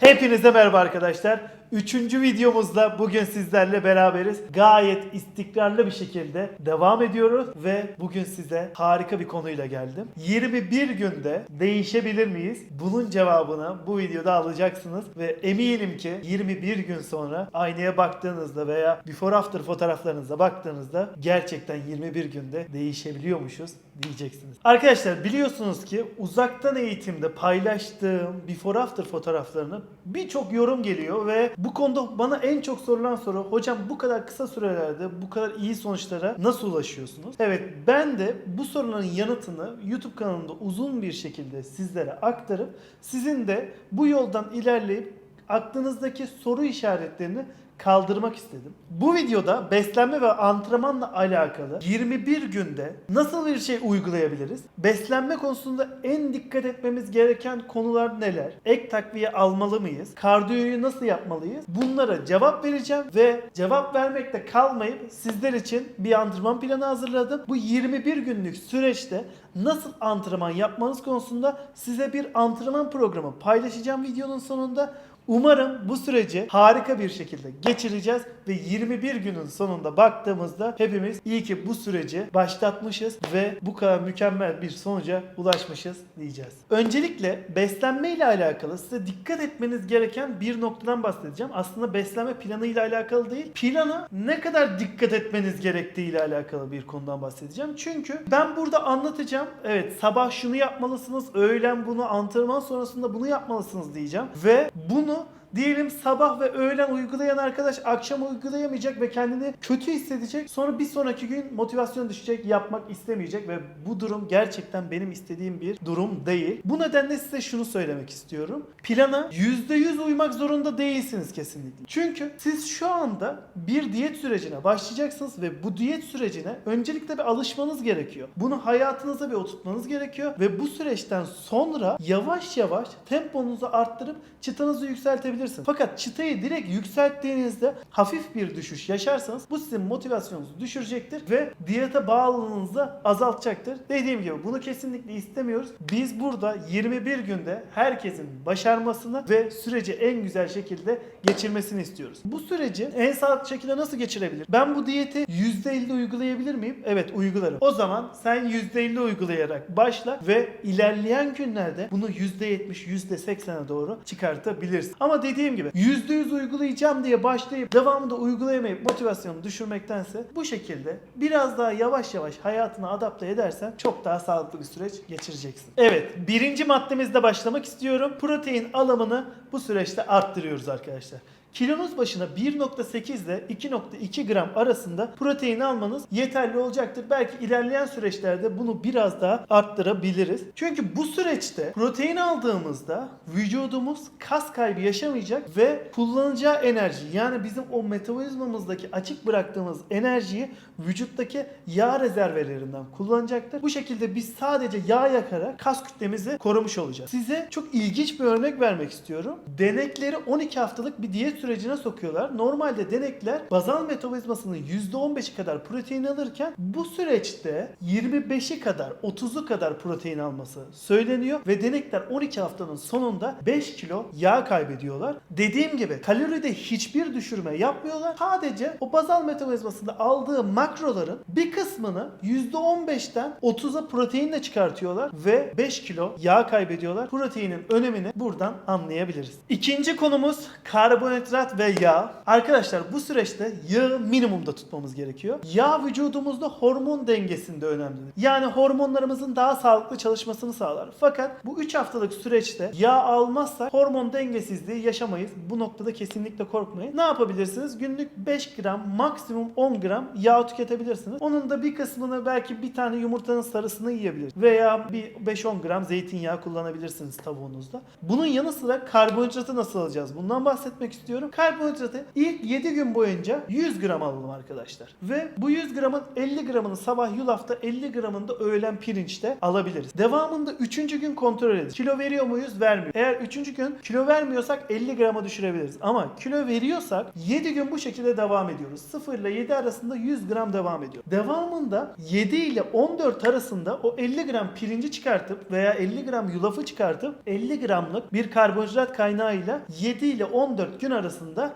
Hepinize merhaba arkadaşlar. Üçüncü videomuzda bugün sizlerle beraberiz. Gayet istikrarlı bir şekilde devam ediyoruz ve bugün size harika bir konuyla geldim. 21 günde değişebilir miyiz? Bunun cevabını bu videoda alacaksınız ve eminim ki 21 gün sonra aynaya baktığınızda veya before after fotoğraflarınıza baktığınızda gerçekten 21 günde değişebiliyormuşuz diyeceksiniz. Arkadaşlar biliyorsunuz ki uzaktan eğitimde paylaştığım before after fotoğraflarını birçok yorum geliyor ve bu konuda bana en çok sorulan soru hocam bu kadar kısa sürelerde bu kadar iyi sonuçlara nasıl ulaşıyorsunuz? Evet ben de bu soruların yanıtını YouTube kanalımda uzun bir şekilde sizlere aktarıp sizin de bu yoldan ilerleyip aklınızdaki soru işaretlerini kaldırmak istedim. Bu videoda beslenme ve antrenmanla alakalı 21 günde nasıl bir şey uygulayabiliriz? Beslenme konusunda en dikkat etmemiz gereken konular neler? Ek takviye almalı mıyız? Kardiyoyu nasıl yapmalıyız? Bunlara cevap vereceğim ve cevap vermekte kalmayıp sizler için bir antrenman planı hazırladım. Bu 21 günlük süreçte nasıl antrenman yapmanız konusunda size bir antrenman programı paylaşacağım videonun sonunda. Umarım bu süreci harika bir şekilde geçireceğiz ve 21 günün sonunda baktığımızda hepimiz iyi ki bu süreci başlatmışız ve bu kadar mükemmel bir sonuca ulaşmışız diyeceğiz. Öncelikle beslenme ile alakalı size dikkat etmeniz gereken bir noktadan bahsedeceğim. Aslında beslenme planı ile alakalı değil. Plana ne kadar dikkat etmeniz gerektiği ile alakalı bir konudan bahsedeceğim. Çünkü ben burada anlatacağım. Evet sabah şunu yapmalısınız, öğlen bunu, antrenman sonrasında bunu yapmalısınız diyeceğim. Ve bunu Diyelim sabah ve öğlen uygulayan arkadaş akşam uygulayamayacak ve kendini kötü hissedecek. Sonra bir sonraki gün motivasyon düşecek, yapmak istemeyecek ve bu durum gerçekten benim istediğim bir durum değil. Bu nedenle size şunu söylemek istiyorum. Plana %100 uymak zorunda değilsiniz kesinlikle. Çünkü siz şu anda bir diyet sürecine başlayacaksınız ve bu diyet sürecine öncelikle bir alışmanız gerekiyor. Bunu hayatınıza bir oturtmanız gerekiyor ve bu süreçten sonra yavaş yavaş temponuzu arttırıp çıtanızı yükseltebilirsiniz. Fakat çıtayı direkt yükselttiğinizde hafif bir düşüş yaşarsanız bu sizin motivasyonunuzu düşürecektir ve diyete bağlılığınızı azaltacaktır. Dediğim gibi bunu kesinlikle istemiyoruz. Biz burada 21 günde herkesin başarmasını ve süreci en güzel şekilde geçirmesini istiyoruz. Bu süreci en sağlıklı şekilde nasıl geçirebilir? Ben bu diyeti %50 uygulayabilir miyim? Evet uygularım. O zaman sen %50 uygulayarak başla ve ilerleyen günlerde bunu %70, %80'e doğru çıkartabilirsin. Ama dediğim gibi %100 uygulayacağım diye başlayıp devamında uygulayamayıp motivasyonu düşürmektense bu şekilde biraz daha yavaş yavaş hayatına adapte edersen çok daha sağlıklı bir süreç geçireceksin. Evet birinci maddemizde başlamak istiyorum. Protein alımını bu süreçte arttırıyoruz arkadaşlar. Kilonuz başına 1.8 ile 2.2 gram arasında protein almanız yeterli olacaktır. Belki ilerleyen süreçlerde bunu biraz daha arttırabiliriz. Çünkü bu süreçte protein aldığımızda vücudumuz kas kaybı yaşamayacak ve kullanacağı enerji yani bizim o metabolizmamızdaki açık bıraktığımız enerjiyi vücuttaki yağ rezervelerinden kullanacaktır. Bu şekilde biz sadece yağ yakarak kas kütlemizi korumuş olacağız. Size çok ilginç bir örnek vermek istiyorum. Denekleri 12 haftalık bir diyet sürecine sokuyorlar. Normalde denekler bazal metabolizmasının %15'i kadar protein alırken bu süreçte 25'i kadar 30'u kadar protein alması söyleniyor ve denekler 12 haftanın sonunda 5 kilo yağ kaybediyorlar. Dediğim gibi kaloride hiçbir düşürme yapmıyorlar. Sadece o bazal metabolizmasında aldığı makroların bir kısmını %15'ten 30'a proteinle çıkartıyorlar ve 5 kilo yağ kaybediyorlar. Proteinin önemini buradan anlayabiliriz. İkinci konumuz karbonhidrat ve yağ. Arkadaşlar bu süreçte yağı minimumda tutmamız gerekiyor. Yağ vücudumuzda hormon dengesinde önemlidir. Yani hormonlarımızın daha sağlıklı çalışmasını sağlar. Fakat bu 3 haftalık süreçte yağ almazsak hormon dengesizliği yaşamayız. Bu noktada kesinlikle korkmayın. Ne yapabilirsiniz? Günlük 5 gram maksimum 10 gram yağ tüketebilirsiniz. Onun da bir kısmını belki bir tane yumurtanın sarısını yiyebilirsiniz. Veya bir 5-10 gram zeytinyağı kullanabilirsiniz tavuğunuzda. Bunun yanı sıra karbonhidratı nasıl alacağız? Bundan bahsetmek istiyorum. İstiyorum. Karbonhidratı ilk 7 gün boyunca 100 gram alalım arkadaşlar. Ve bu 100 gramın 50 gramını sabah yulafta 50 gramını da öğlen pirinçte alabiliriz. Devamında 3. gün kontrol ederiz. Kilo veriyor muyuz? Vermiyor. Eğer 3. gün kilo vermiyorsak 50 grama düşürebiliriz. Ama kilo veriyorsak 7 gün bu şekilde devam ediyoruz. 0 ile 7 arasında 100 gram devam ediyor. Devamında 7 ile 14 arasında o 50 gram pirinci çıkartıp veya 50 gram yulafı çıkartıp 50 gramlık bir karbonhidrat kaynağıyla 7 ile 14 gün arasında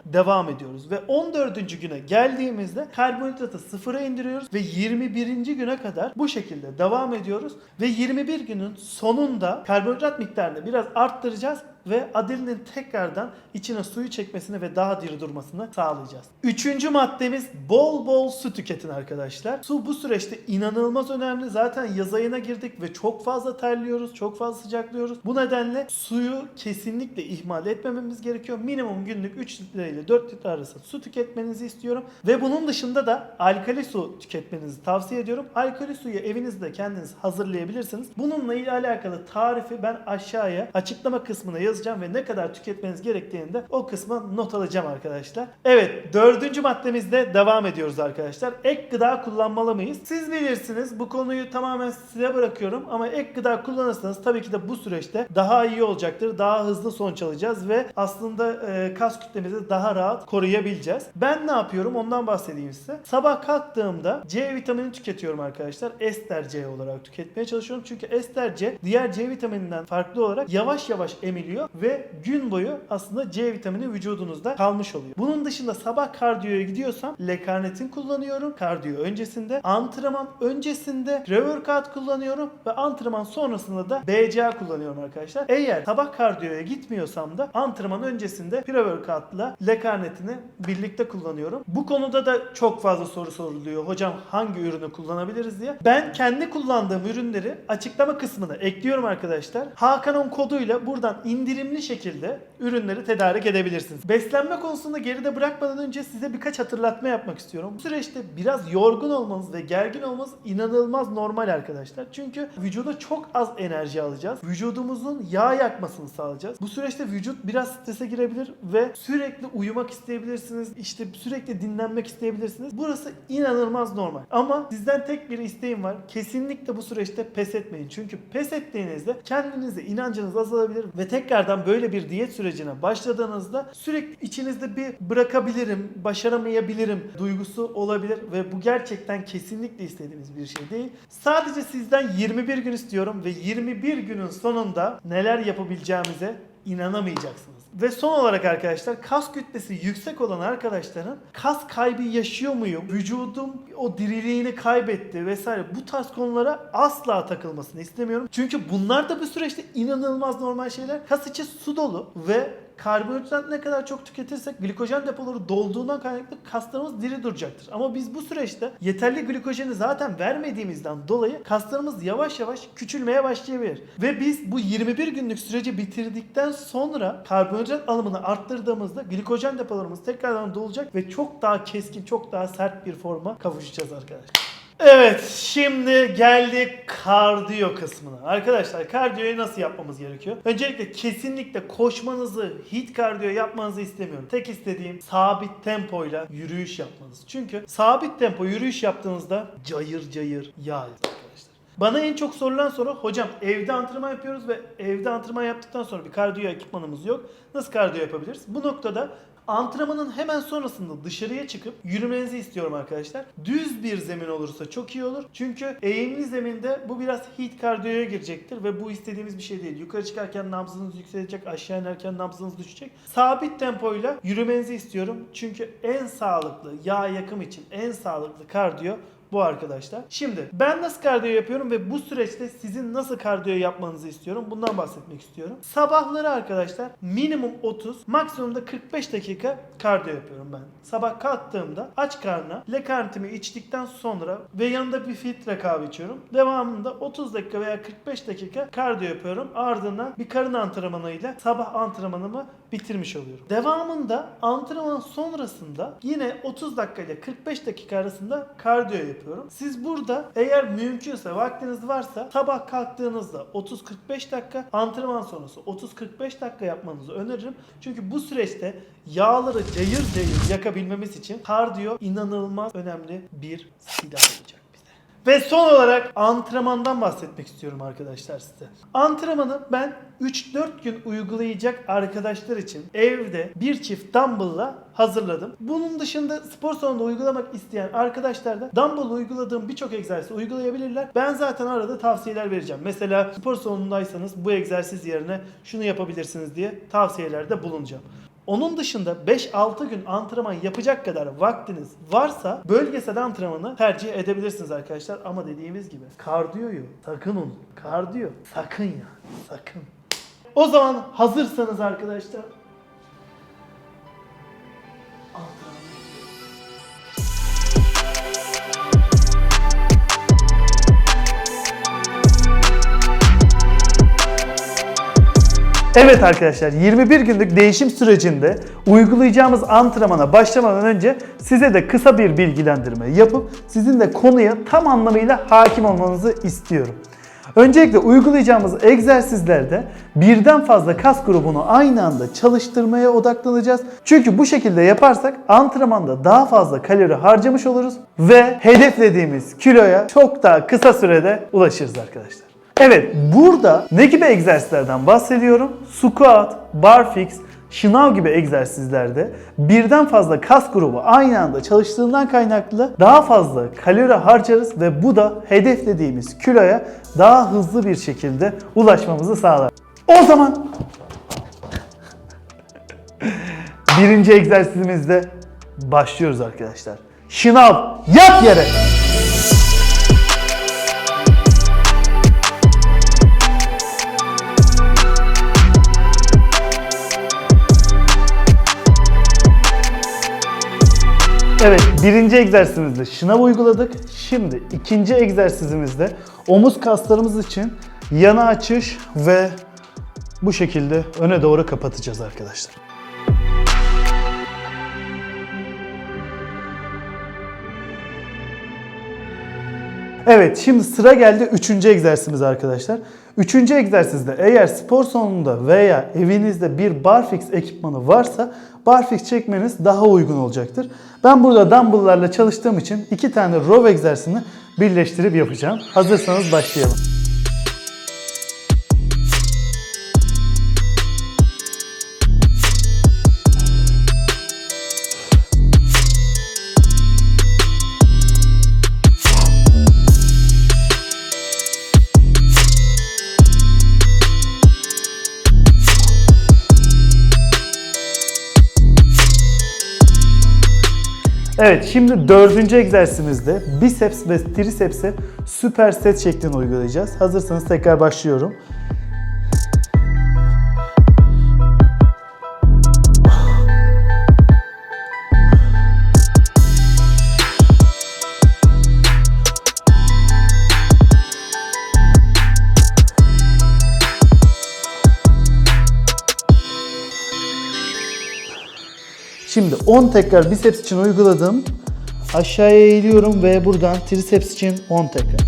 devam ediyoruz. Ve 14. güne geldiğimizde karbonhidratı sıfıra indiriyoruz ve 21. güne kadar bu şekilde devam ediyoruz. Ve 21 günün sonunda karbonhidrat miktarını biraz arttıracağız ve Adil'in tekrardan içine suyu çekmesini ve daha diri durmasını sağlayacağız. Üçüncü maddemiz bol bol su tüketin arkadaşlar. Su bu süreçte inanılmaz önemli. Zaten yaz ayına girdik ve çok fazla terliyoruz, çok fazla sıcaklıyoruz. Bu nedenle suyu kesinlikle ihmal etmememiz gerekiyor. Minimum günlük 3 litre ile 4 litre arası su tüketmenizi istiyorum. Ve bunun dışında da alkali su tüketmenizi tavsiye ediyorum. Alkali suyu evinizde kendiniz hazırlayabilirsiniz. Bununla alakalı tarifi ben aşağıya açıklama kısmına yazacağım ve ne kadar tüketmeniz gerektiğini de o kısma not alacağım arkadaşlar. Evet dördüncü maddemizde devam ediyoruz arkadaşlar. Ek gıda kullanmalı mıyız? Siz bilirsiniz bu konuyu tamamen size bırakıyorum ama ek gıda kullanırsanız tabii ki de bu süreçte daha iyi olacaktır. Daha hızlı sonuç alacağız ve aslında e, kas kütlemizi daha rahat koruyabileceğiz. Ben ne yapıyorum ondan bahsedeyim size. Sabah kalktığımda C vitamini tüketiyorum arkadaşlar. Ester C olarak tüketmeye çalışıyorum. Çünkü ester C diğer C vitamininden farklı olarak yavaş yavaş emiliyor ve gün boyu aslında C vitamini vücudunuzda kalmış oluyor. Bunun dışında sabah kardiyoya gidiyorsam L-karnitin kullanıyorum. Kardiyo öncesinde, antrenman öncesinde pre-workout kullanıyorum ve antrenman sonrasında da BCA kullanıyorum arkadaşlar. Eğer sabah kardiyoya gitmiyorsam da antrenman öncesinde pre-workout'la L-karnitini birlikte kullanıyorum. Bu konuda da çok fazla soru soruluyor. Hocam hangi ürünü kullanabiliriz diye. Ben kendi kullandığım ürünleri açıklama kısmına ekliyorum arkadaşlar. Hakan'ın koduyla buradan indirimli şekilde ürünleri tedarik edebilirsiniz. Beslenme konusunda geride bırakmadan önce size birkaç hatırlatma yapmak istiyorum. Bu süreçte biraz yorgun olmanız ve gergin olmanız inanılmaz normal arkadaşlar. Çünkü vücuda çok az enerji alacağız. Vücudumuzun yağ yakmasını sağlayacağız. Bu süreçte vücut biraz strese girebilir ve sürekli uyumak isteyebilirsiniz. İşte sürekli dinlenmek isteyebilirsiniz. Burası inanılmaz normal. Ama sizden tek bir isteğim var. Kesinlikle bu süreçte pes etmeyin. Çünkü pes ettiğinizde kendinize inancınız azalabilir ve tekrardan böyle bir diyet sürecine başladığınızda sürekli içinizde bir bırakabilirim, başaramayabilirim duygusu olabilir ve bu gerçekten kesinlikle istediğimiz bir şey değil. Sadece sizden 21 gün istiyorum ve 21 günün sonunda neler yapabileceğimize inanamayacaksınız. Ve son olarak arkadaşlar kas kütlesi yüksek olan arkadaşların kas kaybı yaşıyor muyum? Vücudum o diriliğini kaybetti vesaire bu tarz konulara asla takılmasını istemiyorum. Çünkü bunlar da bu süreçte inanılmaz normal şeyler. Kas içi su dolu ve karbonhidrat ne kadar çok tüketirsek glikojen depoları dolduğundan kaynaklı kaslarımız diri duracaktır. Ama biz bu süreçte yeterli glikojeni zaten vermediğimizden dolayı kaslarımız yavaş yavaş küçülmeye başlayabilir. Ve biz bu 21 günlük süreci bitirdikten sonra karbonhidrat alımını arttırdığımızda glikojen depolarımız tekrardan dolacak ve çok daha keskin, çok daha sert bir forma kavuşacağız arkadaşlar. Evet, şimdi geldik kardiyo kısmına. Arkadaşlar kardiyoyu nasıl yapmamız gerekiyor? Öncelikle kesinlikle koşmanızı, hit kardiyo yapmanızı istemiyorum. Tek istediğim sabit tempoyla yürüyüş yapmanız. Çünkü sabit tempo yürüyüş yaptığınızda cayır cayır yağ arkadaşlar. Bana en çok sorulan soru hocam evde antrenman yapıyoruz ve evde antrenman yaptıktan sonra bir kardiyo ekipmanımız yok. Nasıl kardiyo yapabiliriz? Bu noktada Antrenmanın hemen sonrasında dışarıya çıkıp yürümenizi istiyorum arkadaşlar. Düz bir zemin olursa çok iyi olur. Çünkü eğimli zeminde bu biraz hit kardiyoya girecektir ve bu istediğimiz bir şey değil. Yukarı çıkarken nabzınız yükselecek, aşağı inerken nabzınız düşecek. Sabit tempoyla yürümenizi istiyorum. Çünkü en sağlıklı yağ yakım için en sağlıklı kardiyo bu arkadaşlar. Şimdi ben nasıl kardiyo yapıyorum ve bu süreçte sizin nasıl kardiyo yapmanızı istiyorum. Bundan bahsetmek istiyorum. Sabahları arkadaşlar minimum 30, maksimumda 45 dakika kardiyo yapıyorum ben. Sabah kalktığımda aç karnına lekarnitimi içtikten sonra ve yanında bir filtre kahve içiyorum. Devamında 30 dakika veya 45 dakika kardiyo yapıyorum. Ardından bir karın antrenmanıyla sabah antrenmanımı bitirmiş oluyorum. Devamında antrenman sonrasında yine 30 dakika ile 45 dakika arasında kardiyo yapıyorum. Yapıyorum. Siz burada eğer mümkünse vaktiniz varsa sabah kalktığınızda 30-45 dakika antrenman sonrası 30-45 dakika yapmanızı öneririm. Çünkü bu süreçte yağları cayır cayır yakabilmemiz için kardiyo inanılmaz önemli bir silah olacak. Ve son olarak antrenmandan bahsetmek istiyorum arkadaşlar size. Antrenmanı ben 3-4 gün uygulayacak arkadaşlar için evde bir çift dumbbell'la hazırladım. Bunun dışında spor salonunda uygulamak isteyen arkadaşlar da dumbbell uyguladığım birçok egzersizi uygulayabilirler. Ben zaten arada tavsiyeler vereceğim. Mesela spor salonundaysanız bu egzersiz yerine şunu yapabilirsiniz diye tavsiyelerde bulunacağım. Onun dışında 5-6 gün antrenman yapacak kadar vaktiniz varsa bölgesel antrenmanı tercih edebilirsiniz arkadaşlar. Ama dediğimiz gibi kardiyoyu sakın unutun. Kardiyo sakın ya sakın. O zaman hazırsanız arkadaşlar antrenmana Evet arkadaşlar 21 günlük değişim sürecinde uygulayacağımız antrenmana başlamadan önce size de kısa bir bilgilendirme yapıp sizin de konuya tam anlamıyla hakim olmanızı istiyorum. Öncelikle uygulayacağımız egzersizlerde birden fazla kas grubunu aynı anda çalıştırmaya odaklanacağız. Çünkü bu şekilde yaparsak antrenmanda daha fazla kalori harcamış oluruz ve hedeflediğimiz kiloya çok daha kısa sürede ulaşırız arkadaşlar. Evet, burada ne gibi egzersizlerden bahsediyorum? Squat, barfix, şınav gibi egzersizlerde birden fazla kas grubu aynı anda çalıştığından kaynaklı daha fazla kalori harcarız ve bu da hedeflediğimiz kiloya daha hızlı bir şekilde ulaşmamızı sağlar. O zaman birinci egzersizimizde başlıyoruz arkadaşlar. Şınav, yat yere. Evet, birinci egzersizimizde şınav uyguladık. Şimdi ikinci egzersizimizde omuz kaslarımız için yana açış ve bu şekilde öne doğru kapatacağız arkadaşlar. Evet şimdi sıra geldi üçüncü egzersizimiz arkadaşlar. Üçüncü egzersizde eğer spor salonunda veya evinizde bir barfix ekipmanı varsa barfix çekmeniz daha uygun olacaktır. Ben burada dumbbell'larla çalıştığım için iki tane row egzersizini birleştirip yapacağım. Hazırsanız başlayalım. Evet şimdi dördüncü egzersizimizde biceps ve triceps'e süper set şeklinde uygulayacağız. Hazırsanız tekrar başlıyorum. 10 tekrar biceps için uyguladım. Aşağıya eğiliyorum ve buradan triceps için 10 tekrar.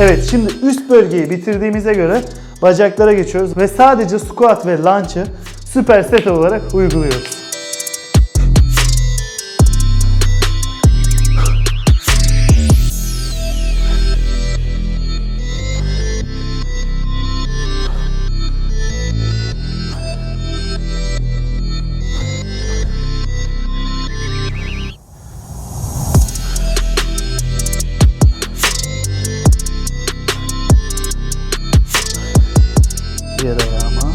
Evet şimdi üst bölgeyi bitirdiğimize göre bacaklara geçiyoruz ve sadece squat ve lunge'ı süper set olarak uyguluyoruz. Diğer ayağıma.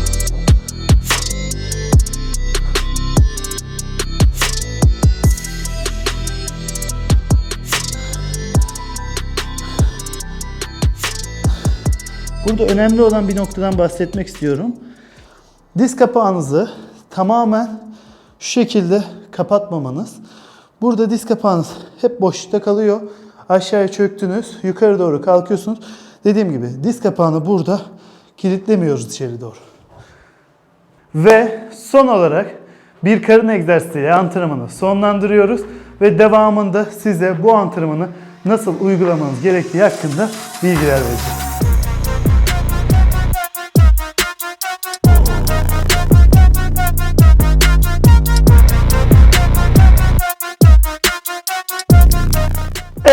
Burada önemli olan bir noktadan bahsetmek istiyorum. Diz kapağınızı tamamen şu şekilde kapatmamanız. Burada diz kapağınız hep boşlukta kalıyor. Aşağıya çöktünüz, yukarı doğru kalkıyorsunuz. Dediğim gibi diz kapağını burada kilitlemiyoruz içeri doğru. Ve son olarak bir karın egzersiziyle antrenmanı sonlandırıyoruz ve devamında size bu antrenmanı nasıl uygulamanız gerektiği hakkında bilgiler vereceğim.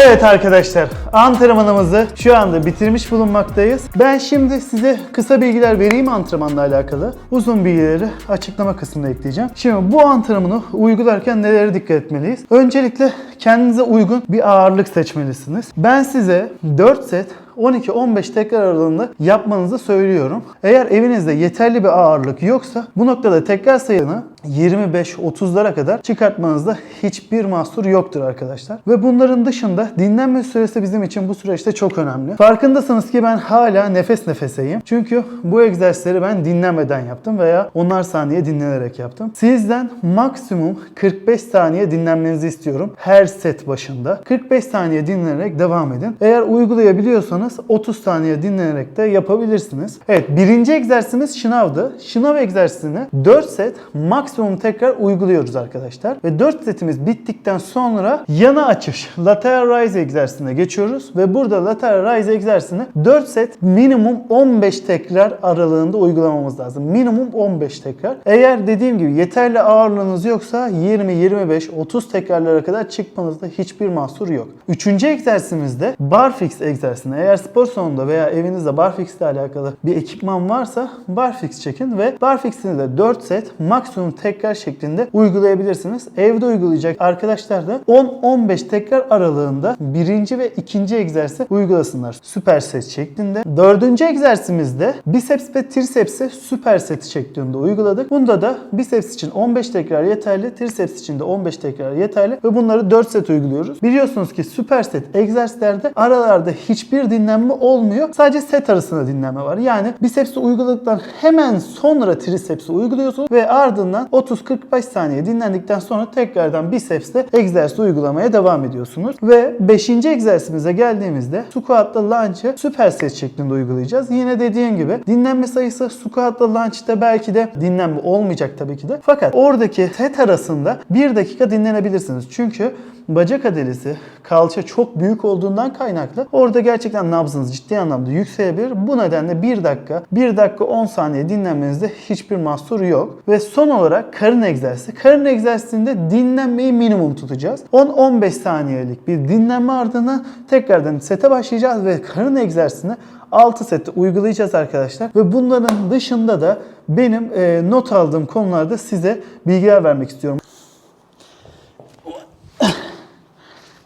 Evet arkadaşlar antrenmanımızı şu anda bitirmiş bulunmaktayız. Ben şimdi size kısa bilgiler vereyim antrenmanla alakalı. Uzun bilgileri açıklama kısmına ekleyeceğim. Şimdi bu antrenmanı uygularken nelere dikkat etmeliyiz? Öncelikle kendinize uygun bir ağırlık seçmelisiniz. Ben size 4 set 12-15 tekrar aralığında yapmanızı söylüyorum. Eğer evinizde yeterli bir ağırlık yoksa bu noktada tekrar sayını 25-30'lara kadar çıkartmanızda hiçbir mahsur yoktur arkadaşlar. Ve bunların dışında dinlenme süresi bizim için bu süreçte çok önemli. Farkındasınız ki ben hala nefes nefeseyim. Çünkü bu egzersizleri ben dinlemeden yaptım veya onar saniye dinlenerek yaptım. Sizden maksimum 45 saniye dinlenmenizi istiyorum her set başında. 45 saniye dinlenerek devam edin. Eğer uygulayabiliyorsanız 30 saniye dinlenerek de yapabilirsiniz. Evet birinci egzersizimiz şınavdı. Şınav egzersizini 4 set maksimum tekrar uyguluyoruz arkadaşlar. Ve 4 setimiz bittikten sonra yana açış lateral raise egzersizine geçiyoruz. Ve burada lateral raise egzersizini 4 set minimum 15 tekrar aralığında uygulamamız lazım. Minimum 15 tekrar. Eğer dediğim gibi yeterli ağırlığınız yoksa 20, 25, 30 tekrarlara kadar çıkmanızda hiçbir mahsur yok. Üçüncü egzersizimizde barfix egzersizine. Eğer spor salonunda veya evinizde barfix ile alakalı bir ekipman varsa barfix çekin ve barfix'ini de 4 set maksimum tekrar şeklinde uygulayabilirsiniz. Evde uygulayacak arkadaşlar da 10-15 tekrar aralığında birinci ve ikinci egzersizi uygulasınlar. Süper set şeklinde. Dördüncü egzersizimizde biceps ve triceps'i süper set şeklinde uyguladık. Bunda da biceps için 15 tekrar yeterli, triceps için de 15 tekrar yeterli ve bunları 4 set uyguluyoruz. Biliyorsunuz ki süper set egzersizlerde aralarda hiçbir dinlenme olmuyor. Sadece set arasında dinlenme var. Yani biceps'i uyguladıktan hemen sonra triceps'i uyguluyorsunuz ve ardından 30-45 saniye dinlendikten sonra tekrardan biceps'te egzersiz uygulamaya devam ediyorsunuz. Ve 5. egzersizimize geldiğimizde squat'la lunge'ı süper set şeklinde uygulayacağız. Yine dediğim gibi dinlenme sayısı squat'la lunge'da belki de dinlenme olmayacak tabii ki de. Fakat oradaki set arasında 1 dakika dinlenebilirsiniz. Çünkü bacak adalesi, kalça çok büyük olduğundan kaynaklı orada gerçekten nabzınız ciddi anlamda yükselebilir. Bu nedenle 1 dakika, 1 dakika 10 saniye dinlenmenizde hiçbir mahsur yok. Ve son olarak karın egzersizi. Karın egzersizinde dinlenmeyi minimum tutacağız. 10-15 saniyelik bir dinlenme ardından tekrardan sete başlayacağız ve karın egzersizini 6 sette uygulayacağız arkadaşlar. Ve bunların dışında da benim e, not aldığım konularda size bilgiler vermek istiyorum.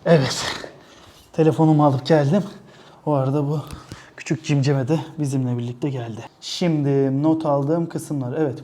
Evet. Telefonumu alıp geldim. O arada bu küçük cimcime de bizimle birlikte geldi. Şimdi not aldığım kısımlar. Evet.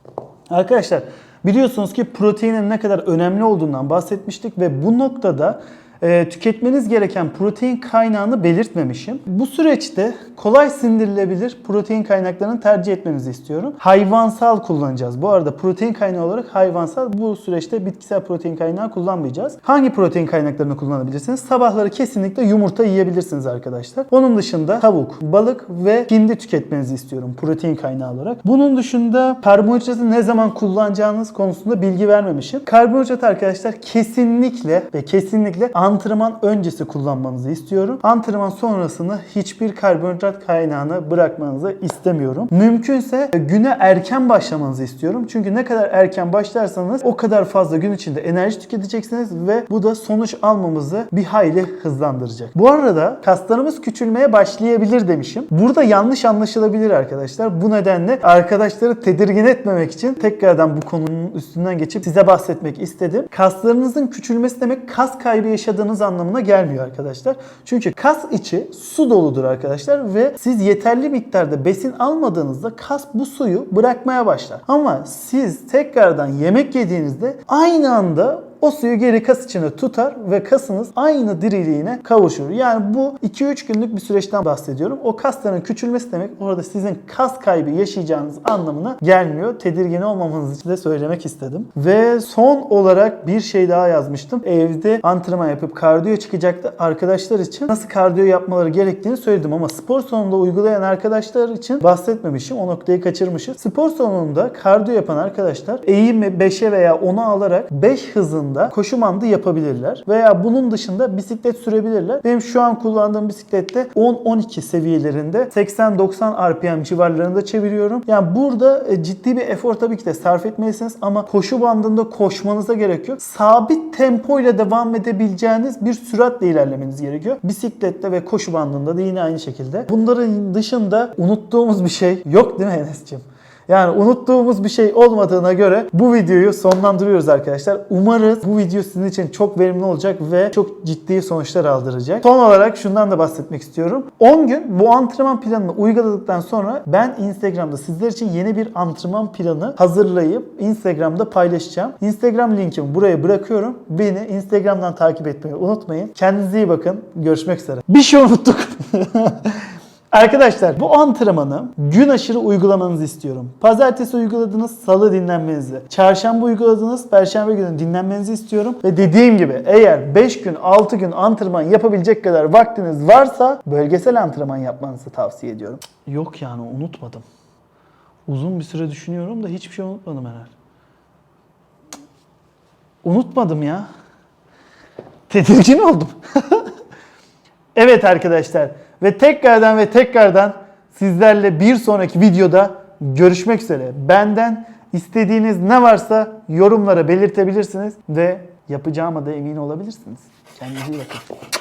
Arkadaşlar biliyorsunuz ki proteinin ne kadar önemli olduğundan bahsetmiştik ve bu noktada e, tüketmeniz gereken protein kaynağını belirtmemişim. Bu süreçte kolay sindirilebilir protein kaynaklarını tercih etmenizi istiyorum. Hayvansal kullanacağız. Bu arada protein kaynağı olarak hayvansal bu süreçte bitkisel protein kaynağı kullanmayacağız. Hangi protein kaynaklarını kullanabilirsiniz? Sabahları kesinlikle yumurta yiyebilirsiniz arkadaşlar. Onun dışında tavuk, balık ve hindi tüketmenizi istiyorum protein kaynağı olarak. Bunun dışında karbonhidratı ne zaman kullanacağınız konusunda bilgi vermemişim. Karbonhidrat arkadaşlar kesinlikle ve kesinlikle antrenman öncesi kullanmanızı istiyorum. Antrenman sonrasında hiçbir karbonhidrat kaynağını bırakmanızı istemiyorum. Mümkünse güne erken başlamanızı istiyorum. Çünkü ne kadar erken başlarsanız o kadar fazla gün içinde enerji tüketeceksiniz ve bu da sonuç almamızı bir hayli hızlandıracak. Bu arada kaslarımız küçülmeye başlayabilir demişim. Burada yanlış anlaşılabilir arkadaşlar. Bu nedenle arkadaşları tedirgin etmemek için tekrardan bu konunun üstünden geçip size bahsetmek istedim. Kaslarınızın küçülmesi demek kas kaybı yaşadığınız anlamına gelmiyor arkadaşlar. Çünkü kas içi su doludur arkadaşlar ve siz yeterli miktarda besin almadığınızda kas bu suyu bırakmaya başlar. Ama siz tekrardan yemek yediğinizde aynı anda o suyu geri kas içine tutar ve kasınız aynı diriliğine kavuşur. Yani bu 2-3 günlük bir süreçten bahsediyorum. O kasların küçülmesi demek orada sizin kas kaybı yaşayacağınız anlamına gelmiyor. Tedirgin olmamanız için de söylemek istedim. Ve son olarak bir şey daha yazmıştım. Evde antrenman yapıp kardiyo çıkacaktı arkadaşlar için nasıl kardiyo yapmaları gerektiğini söyledim ama spor salonunda uygulayan arkadaşlar için bahsetmemişim. O noktayı kaçırmışım. Spor salonunda kardiyo yapan arkadaşlar eğimi 5'e veya 10'a alarak 5 hızında koşu bandı yapabilirler. Veya bunun dışında bisiklet sürebilirler. Benim şu an kullandığım bisiklette 10-12 seviyelerinde 80-90 RPM civarlarında çeviriyorum. Yani burada e, ciddi bir efor tabii ki de sarf etmelisiniz ama koşu bandında koşmanıza gerek yok. Sabit tempoyla devam edebileceğiniz bir süratle ilerlemeniz gerekiyor. Bisiklette ve koşu bandında da yine aynı şekilde. Bunların dışında unuttuğumuz bir şey yok değil mi Enes'ciğim? Yani unuttuğumuz bir şey olmadığına göre bu videoyu sonlandırıyoruz arkadaşlar. Umarız bu video sizin için çok verimli olacak ve çok ciddi sonuçlar aldıracak. Son olarak şundan da bahsetmek istiyorum. 10 gün bu antrenman planını uyguladıktan sonra ben Instagram'da sizler için yeni bir antrenman planı hazırlayıp Instagram'da paylaşacağım. Instagram linkimi buraya bırakıyorum. Beni Instagram'dan takip etmeyi unutmayın. Kendinize iyi bakın. Görüşmek üzere. Bir şey unuttuk. Arkadaşlar bu antrenmanı gün aşırı uygulamanızı istiyorum. Pazartesi uyguladınız, salı dinlenmenizi. Çarşamba uyguladınız, perşembe günü dinlenmenizi istiyorum. Ve dediğim gibi eğer 5 gün, 6 gün antrenman yapabilecek kadar vaktiniz varsa bölgesel antrenman yapmanızı tavsiye ediyorum. Yok yani unutmadım. Uzun bir süre düşünüyorum da hiçbir şey unutmadım herhalde. Unutmadım ya. Tedirgin oldum. Evet arkadaşlar ve tekrardan ve tekrardan sizlerle bir sonraki videoda görüşmek üzere. Benden istediğiniz ne varsa yorumlara belirtebilirsiniz ve yapacağıma da emin olabilirsiniz. Kendinize iyi bakın.